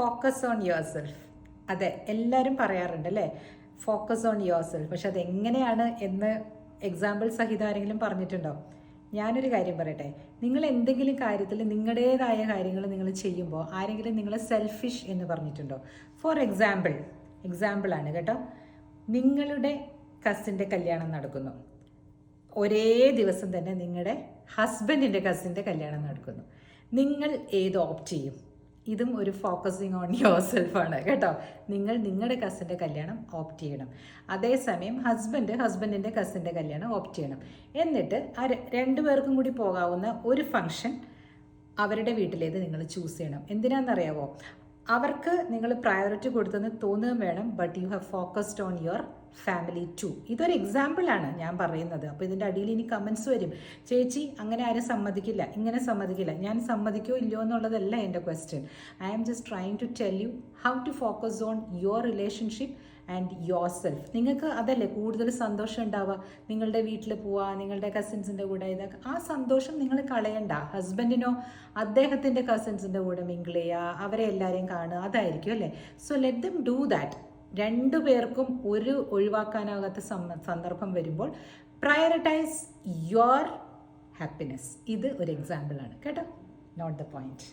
Focus on your self അതെ എല്ലാവരും പറയാറുണ്ട് അല്ലേ? ഫോക്കസ് ഓൺ യുവർ സെൽഫ് പക്ഷെ അതെങ്ങനെയാണ് എന്ന് എക്സാമ്പിൾ സഹിതം ആരെങ്കിലും പറഞ്ഞിട്ടുണ്ടോ? ഞാനൊരു കാര്യം പറയട്ടെ. നിങ്ങൾ എന്തെങ്കിലും കാര്യത്തിൽ നിങ്ങളുടേതായ കാര്യങ്ങൾ നിങ്ങൾ ചെയ്യുമ്പോൾ ആരെങ്കിലും നിങ്ങളെ സെൽഫിഷ് എന്ന് പറഞ്ഞിട്ടുണ്ടോ? ഫോർ എക്സാമ്പിൾ എക്സാമ്പിളാണ് കേട്ടോ. നിങ്ങളുടെ കസിന്റെ കല്യാണം നടക്കുന്നു. ഒരേ ദിവസം തന്നെ നിങ്ങളുടെ ഹസ്ബൻഡിന്റെ കസിന്റെ കല്യാണം നടക്കുന്നു. നിങ്ങൾ ഏത് ഓപ്റ്റ് ചെയ്യും? ഇതും ഒരു ഫോക്കസിങ് ഓൺ യുവർ സെൽഫാണ് കേട്ടോ. നിങ്ങൾ നിങ്ങളുടെ കസിന്റെ കല്യാണം ഓപ്റ്റ് ചെയ്യണം. അതേസമയം ഹസ്ബൻഡ് ഹസ്ബൻഡിന്റെ കസിന്റെ കല്യാണം ഓപ്റ്റ് ചെയ്യണം. എന്നിട്ട് ആ രണ്ടു പേർക്കും കൂടി പോകാവുന്ന ഒരു ഫംഗ്ഷൻ അവരുടെ വീട്ടിലേത് നിങ്ങൾ ചൂസ് ചെയ്യണം. എന്തിനാണെന്നറിയാവോ? അവർക്ക് നിങ്ങൾ പ്രയോറിറ്റി കൊടുത്തെന്ന് തോന്നുകയും വേണം but you have focused on your family too ഇതൊരു എക്സാമ്പിളാണ് ഞാൻ പറയുന്നത്. അപ്പോൾ ഇതിന്റെ അടിയിൽ ഇനി കമൻസ് വരും. ചേച്ചി അങ്ങനെ ആരും സമ്മതിക്കില്ല. ഇങ്ങനെ സമ്മതിക്കില്ല. ഞാൻ സമ്മതിക്കോ ഇല്ലയോ എന്നുള്ളതല്ല എന്റെ question I am just trying to tell you how to focus on your relationship and yourself നിങ്ങൾക്ക് അതല്ലേ കൂടുതൽ സന്തോഷം ഉണ്ടാവുക? നിങ്ങളുടെ വീട്ടിൽ പോവുക നിങ്ങളുടെ കസിൻസിന്റെ കൂടെ ഇതൊക്കെ. ആ സന്തോഷം നിങ്ങൾ കളയണ്ട. ഹസ്ബൻഡിനോ അദ്ദേഹത്തിന്റെ കസിൻസിന്റെ കൂടെ മിങ്കിൾ ചെയ്യുക അവരെ എല്ലാവരെയും കാണുക അതായിരിക്കും അല്ലേ? So let them do that രണ്ടു പേർക്കും ഒരു ഒഴിവാക്കാനാകാത്ത സന്ദർഭം വരുമ്പോൾ പ്രയോറിറ്റൈസ് യുവർ ഹാപ്പിനെസ് ഇത് ഒരു എക്സാമ്പിളാണ് കേട്ടോ? Not the point